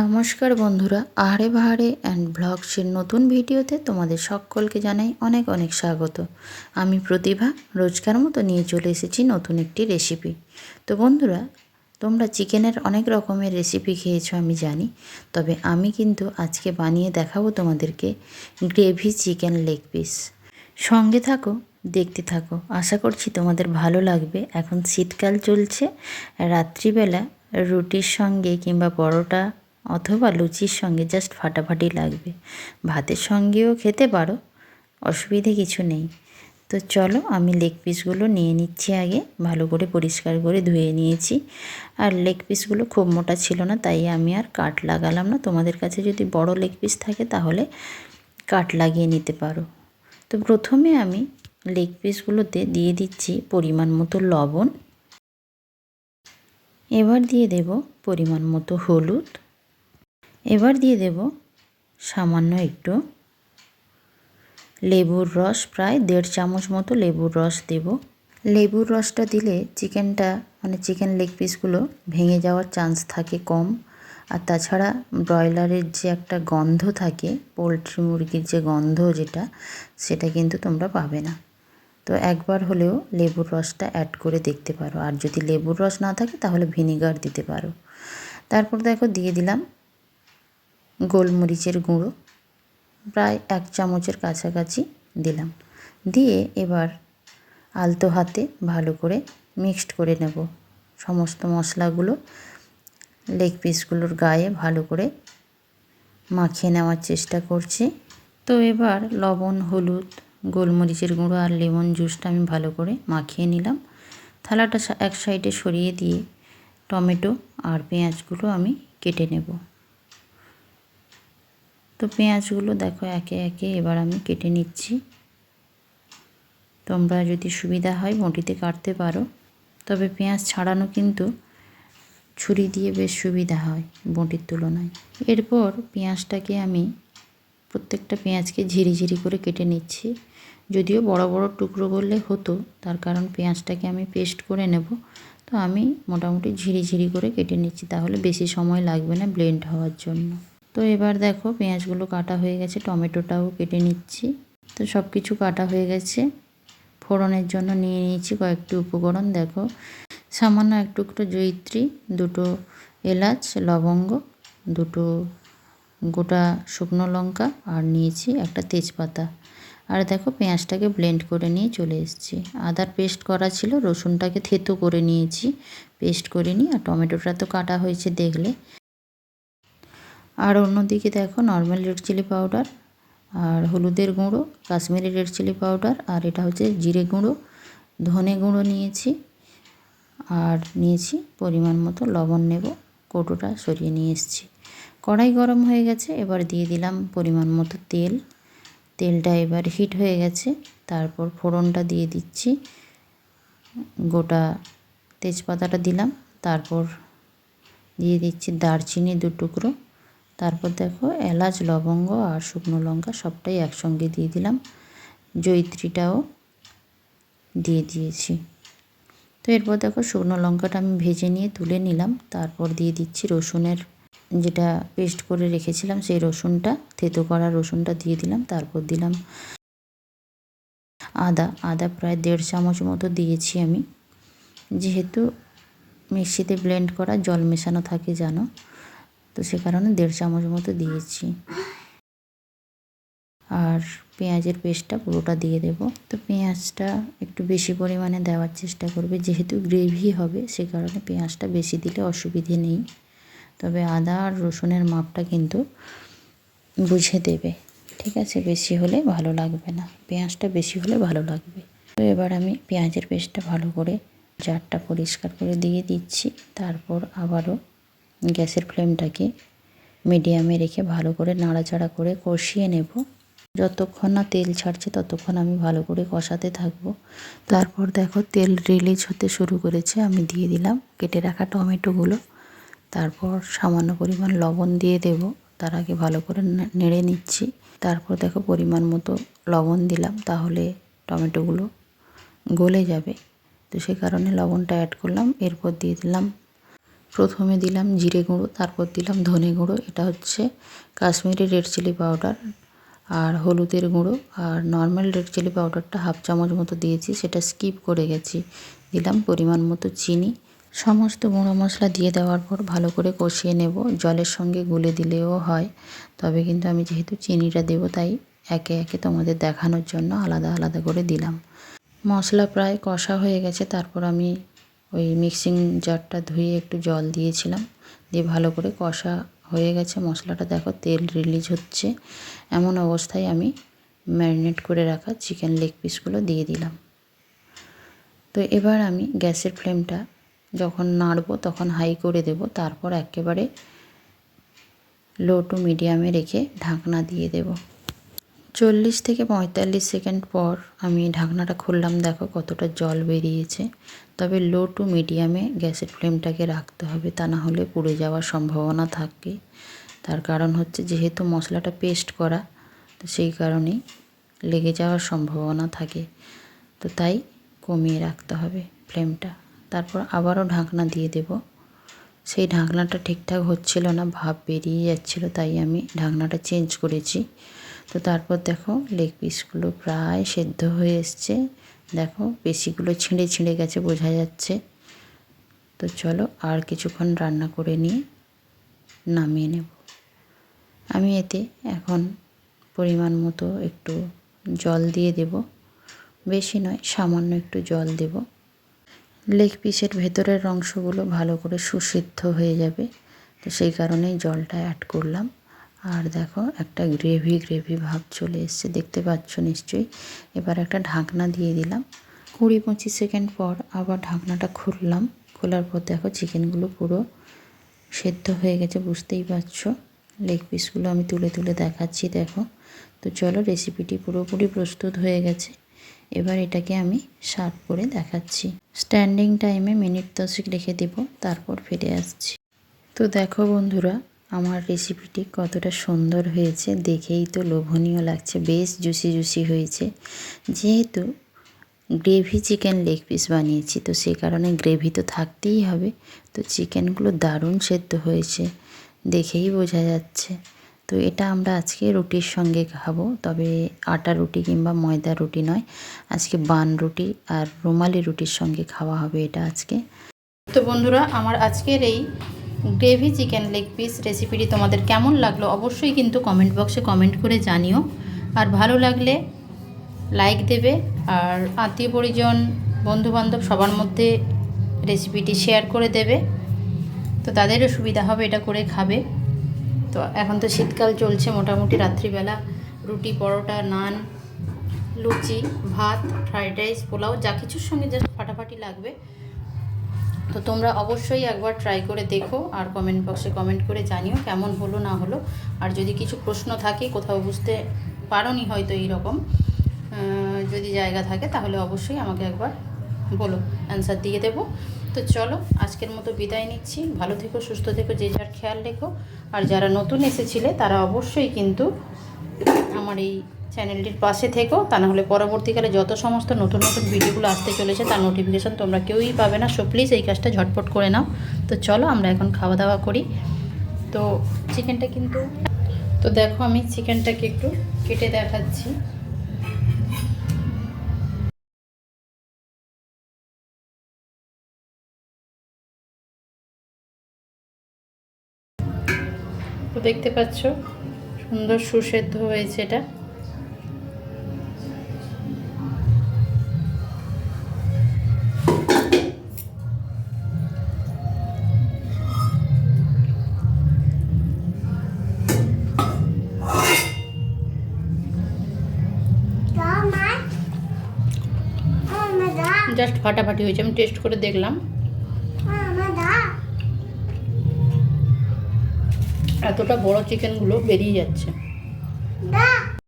নমস্কার বন্ধুরা, আহারে বাহারে অ্যান্ড ব্লগসের নতুন ভিডিওতে তোমাদের সকলকে জানাই অনেক অনেক স্বাগত। আমি প্রতিভা, রোজকার মতো নিয়ে চলে এসেছি নতুন একটি রেসিপি তো বন্ধুরা, তোমরা চিকেনের অনেক রকমের রেসিপি খেয়েছো আমি জানি, তবে আমি কিন্তু আজকে বানিয়ে দেখাবো তোমাদেরকে গ্রেভি চিকেন লেগ পিস সঙ্গে থাকো, দেখতে থাকো, আশা করছি তোমাদের ভালো লাগবে। এখন শীতকাল চলছে, রাত্রিবেলা রুটির সঙ্গে কিংবা পরোটা অথবা লুচির সঙ্গে জাস্ট ফাটাফাটি লাগবে। ভাতের সঙ্গেও খেতে পারো, অসুবিধে কিছু নেই। তো চলো আমি লেগ পিসগুলো নিয়ে নিচ্ছি আগে, ভালো করে পরিষ্কার করে ধুয়ে নিয়েছি। আর লেগ পিসগুলো খুব মোটা ছিল না, তাই আমি আর কাট লাগালাম না। তোমাদের কাছে যদি বড় লেগ পিস থাকে তাহলে কাট লাগিয়ে নিতে পারো। তো প্রথমে আমি লেগ পিসগুলোতে দিয়ে দিচ্ছি পরিমাণ মতো লবণ। এবার দিয়ে দেব পরিমাণ মতো হলুদ। এবার দিয়ে দেব সামান্য একটু। লেবুর রস প্রায় দেড় চামচ মতো লেবুর রস দেব। লেবুর রসটা দিলে চিকেনটা মানে চিকেন লেগ পিসগুলো ভেঙে যাওয়ার চান্স থাকে কম। আর তাছাড়া ব্রয়লারের যে একটা গন্ধ থাকে, পোলট্রি মুরগির যে গন্ধ যেটা, সেটা কিন্তু তোমরা পাবে না। তো একবার হলেও লেবুর রসটা অ্যাড করে দেখতে পারো। আর যদি লেবুর রস না থাকে, তাহলে ভিনিগার দিতে পারো। তারপর দেখো দিয়ে দিলাম গোলমরিচের গুঁড়ো, প্রায় এক চামচের কাছাকাছি দিলাম। দিয়ে এবার আলতো হাতে ভালো করে মিক্সড করে নেব। সমস্ত মশলাগুলো, লেগ পিসগুলোর গায়ে ভালো করে মাখিয়ে নেওয়ার চেষ্টা করছি। তো এবার লবণ, হলুদ, গোলমরিচের গুঁড়ো আর লেমন জুসটা আমি ভালো করে মাখিয়ে নিলাম। থালাটা এক সাইডে সরিয়ে দিয়ে টমেটো আর পেঁয়াজগুলো আমি কেটে নেব। তো পেঁয়াজগুলো দেখো একে একে এবার আমি কেটে নিচ্ছি। তোমরা যদি সুবিধা হয় বটিতে কাটতে পারো। তবে পেঁয়াজ ছাড়ানো কিন্তু ছুরি দিয়ে বেশ সুবিধা হয় বটির তুলনায়। এরপর পেঁয়াজটাকে আমি প্রত্যেকটা পেঁয়াজকে ঝিরি ঝিরি করে কেটে নিচ্ছি। যদিও বড় বড় টুকরো করলে হতো, তার কারণ পেঁয়াজটাকে আমি পেস্ট করে নেব। তো আমি মোটামুটি ঝিরি ঝিরি করে কেটে নিচ্ছি, তাহলে বেশি সময় লাগবে না ব্লেন্ড হওয়ার জন্য। তো এবার দেখো পেঁয়াজগুলো কাটা হয়ে গেছে, টমেটোটাও কেটে নিচ্ছি। তো সব কিছু কাটা হয়ে গেছে। ফোড়নের জন্য নিয়ে নিয়েছি কয়েকটি উপকরণ, দেখো। সামান্য এক টুকরো জৈত্রী দুটো এলাচ, লবঙ্গ, দুটো গোটা শুকনো লঙ্কা আর নিয়েছি একটা তেজপাতা। আর দেখো পেঁয়াজটাকে ব্লেন্ড করে নিয়ে চলে এসেছি। আদার পেস্ট করা ছিল, রসুনটাকে থেতো করে নিয়েছি, পেস্ট করে নিই আর টমেটোটা তো কাটা হয়েছে দেখলে। আর অন্যদিকে দেখো নর্মাল রেড চিলি পাউডার আর হলুদের গুঁড়ো, কাশ্মীরি রেড চিলি পাউডার আর এটা হচ্ছে জিরে গুঁড়ো, ধনে গুঁড়ো নিয়েছি আর নিয়েছি পরিমাণ মতো লবণ নেব, কৌটোটা সরিয়ে নিয়ে এসেছি। কড়াই গরম হয়ে গেছে, এবার দিয়ে দিলাম পরিমাণ মতো তেল। তেলটা এবার হিট হয়ে গেছে, তারপর ফোড়নটা দিয়ে দিচ্ছি। গোটা তেজপাতাটা দিলাম, তারপর দিয়ে দিচ্ছি দারচিনি দু টুকরো। তারপর দেখো এলাচ, লবঙ্গ আর শুকনো লঙ্কা সবটাই একসঙ্গে দিয়ে দিলাম। জৈত্রীটাও দিয়ে দিয়েছি। তো এরপর দেখো শুকনো লঙ্কাটা আমি ভেজে নিয়ে তুলে নিলাম। তারপর দিয়ে দিচ্ছি রসুনের যেটা পেস্ট করে রেখেছিলাম সেই রসুনটা, থেতো করা রসুনটা দিয়ে দিলাম। তারপর দিলাম আদা। আদা প্রায় দেড় চামচ মতো দিয়েছি আমি। যেহেতু মিক্সিতে ব্লেন্ড করা, জল মেশানো থাকে জানো তো সে কারণে দেড় চামচ মতো দিয়েছি। আর পেঁয়াজের পেস্টটা পুরোটা দিয়ে দেব। তো পেঁয়াজটা একটু বেশি পরিমাণে দেওয়ার চেষ্টা করবে। যেহেতু গ্রেভি হবে, সে কারণে পেঁয়াজটা বেশি দিলে অসুবিধে নেই। তবে আদা আর রসুনের মাপটা কিন্তু বুঝে দেবে। ঠিক আছে, বেশি হলে ভালো লাগবে না। পেঁয়াজটা বেশি হলে ভালো লাগবে। তো এবার আমি পেঁয়াজের পেস্টটা ভালো করে জারটা পরিষ্কার করে দিয়ে দিচ্ছি। তারপর আবারও গ্যাসের ফ্লেমটাকে মিডিয়ামে রেখে ভালো করে নাড়াচাড়া করে কষিয়ে নেব। যতক্ষণ না তেল ছাড়ছে ততক্ষণ আমি ভালো করে কষাতে থাকব। তারপর দেখো তেল রিলিজ হতে শুরু করেছে, আমি দিয়ে দিলাম কেটে রাখা টমেটোগুলো। তারপর সামান্য পরিমাণ লবণ দিয়ে দেব, তার আগে ভালো করে নেড়ে নিচ্ছি। তারপর দেখো পরিমাণ মতো লবণ দিলাম, তাহলে টমেটোগুলো গলে যাবে। তো সে কারণে লবণটা অ্যাড করলাম, এরপর দিয়ে দিলাম প্রথমে দিলাম জিরে গুঁড়ো, তারপর দিলাম ধনে গুঁড়ো। এটা হচ্ছে কাশ্মীরি রেড চিলি পাউডার আর হলুদের গুঁড়ো। আর নর্মাল রেড চিলি পাউডারটা হাফ চামচ মতো দিয়েছি, সেটা স্কিপ করে গেছি। দিলাম পরিমাণ মতো চিনি। সমস্ত গুঁড়ো মশলা দিয়ে দেওয়ার পর ভালো করে কষিয়ে নেব। জলের সঙ্গে গুলে দিলেও হয়, তবে কিন্তু আমি যেহেতু চিনিটা দেবো, তাই একে একে তোমাদের দেখানোর জন্য আলাদা আলাদা করে দিলাম। মশলা প্রায় কষা হয়ে গেছে, তারপর আমি ওই মিক্সিং জারটা ধুয়ে একটু জল দিয়েছিলাম। দিয়ে ভালো করে কষা হয়ে গেছে। মশলাটা দেখো তেল রিলিজ হচ্ছে। এমন অবস্থায় আমি ম্যারিনেট করে রাখা চিকেন লেগ পিসগুলো দিয়ে দিলাম। তো এবার আমি গ্যাসের ফ্লেমটা যখন নাড়বো তখন হাই করে দেব। তারপর একেবারে লো টু মিডিয়ামে রেখে ঢাকনা দিয়ে দেব। চল্লিশ থেকে পঁয়তাল্লিশ সেকেন্ড পর আমি ঢাকনাটা খুললাম, দেখো কতটা জল বেরিয়েছে। তবে লো টু মিডিয়ামে গ্যাসের ফ্লেমটাকে রাখতে হবে, তা না হলে পুড়ে যাওয়ার সম্ভাবনা থাকে। তার কারণ হচ্ছে যেহেতু মশলাটা পেস্ট করা, তো সেই কারণেই লেগে যাওয়ার সম্ভাবনা থাকে। তো তাই কমিয়ে রাখতে হবে ফ্লেমটা। তারপর আবারও ঢাকনা দিয়ে দেব। সেই ঢাকনাটা ঠিকঠাক হচ্ছিল না, ভাব বেরিয়ে যাচ্ছিল, তাই আমি ঢাকনাটা চেঞ্জ করেছি। তো তারপর দেখো লেগ পিসগুলো প্রায় সেদ্ধ হয়ে এসছে। দেখো পেশিগুলো ছিঁড়ে ছিঁড়ে গেছে, বোঝা যাচ্ছে। তো চলো আর কিছুক্ষণ রান্না করে নিয়ে নামিয়ে নেব। আমি এতে এখন পরিমাণ মতো একটু জল দিয়ে দেব। বেশি নয়, সামান্য একটু জল দেব। লেগ পিসের ভেতরের অংশগুলো ভালো করে সুসিদ্ধ হয়ে যাবে। তো সেই কারণেই জলটা অ্যাড করলাম। আর দেখো একটা গ্রেভি গ্রেভি ভাব চলে এসছে, দেখতে পাচ্ছ নিশ্চয়ই। এবার একটা ঢাকনা দিয়ে দিলাম। কুড়ি পঁচিশ সেকেন্ড পর আবার ঢাকনাটা খুললাম। খোলার পর দেখো চিকেনগুলো পুরো সেদ্ধ হয়ে গেছে, বুঝতেই পারছ। লেগ পিসগুলো আমি তুলে তুলে দেখাচ্ছি, দেখো। তো চলো রেসিপিটি পুরোপুরি প্রস্তুত হয়ে গেছে। এবার এটাকে আমি সার্ভ করে দেখাচ্ছি। স্ট্যান্ডিং টাইমে মিনিট দশেক রেখে দেব, তারপর ফিরে আসছি। তো দেখো বন্ধুরা আমার রেসিপিটি কতটা সুন্দর হয়েছে, দেখেই তো লোভনীয় লাগছে, বেশ জুসি জুসি হয়েছে। যেহেতু গ্রেভি চিকেন লেগ পিস বানিয়েছি, তো সে কারণে গ্রেভি তো থাকতেই হবে। তো চিকেনগুলো দারুণ সেদ্ধ হয়েছে, দেখেই বোঝা যাচ্ছে। তো এটা আমরা আজকে রুটির সঙ্গে খাব, তবে আটা রুটি কিংবা ময়দা রুটি নয়, আজকে বান রুটি আর রুমালি রুটির সঙ্গে খাওয়া হবে এটা আজকে। তো বন্ধুরা, আমার আজকের এই গ্রেভি চিকেন লেগ পিস রেসিপিটি তোমাদের কেমন লাগল অবশ্যই কিন্তু কমেন্ট বক্সে কমেন্ট করে জানিও। আর ভালো লাগলে লাইক দেবে আর আত্মীয় পরিজন, বন্ধুবান্ধব সবার মধ্যে রেসিপিটি শেয়ার করে দেবে। তো তাদেরও সুবিধা হবে এটা করে খাবে। তো এখন তো শীতকাল চলছে মোটামুটি রাত্রিবেলা, রুটি, পরোটা, নান, লুচি, ভাত ফ্রাইড রাইস পোলাও, যা কিছুর সঙ্গে যা ফাটাফাটি লাগবে। তো তোমরা অবশ্যই একবার ট্রাই করে দেখো আর কমেন্ট বক্সে কমেন্ট করে জানিও কেমন হলো না হলো। আর যদি কিছু প্রশ্ন থাকে, কোথাও বুঝতে পারোনি হয়তো এইরকম যদি জায়গা থাকে তাহলে অবশ্যই আমাকে একবার বলো অ্যান্সার দিয়ে দেবো। তো চলো, আজকের মতো বিদায় নিচ্ছি। ভালো থেকো, সুস্থ থেকো, যে যার খেয়াল রেখো। আর যারা নতুন এসেছিলে তারা অবশ্যই কিন্তু আমার এই চ্যানেলটির পাশে থেকো, তা না হলে পরবর্তীকালে যত সমস্ত নতুন নতুন ভিডিওগুলো আসতে চলেছে তার নোটিফিকেশান তোমরা কেউই পাবে না। সো প্লিজ এই কাজটা ঝটপট করে নাও। তো চলো আমরা এখন খাওয়া দাওয়া করি। তো চিকেনটা কিন্তু, তো দেখো আমি চিকেনটাকে একটু কেটে দেখাচ্ছি। তো দেখতে পাচ্ছ, সুন্দর সুসেদ্ধ হয়েছে এটা। জাস্ট ফাটাফাটি হয়েছে আমি টেস্ট করে দেখলাম। এতটা বড় চিকেনগুলো বেরিয়ে যাচ্ছে।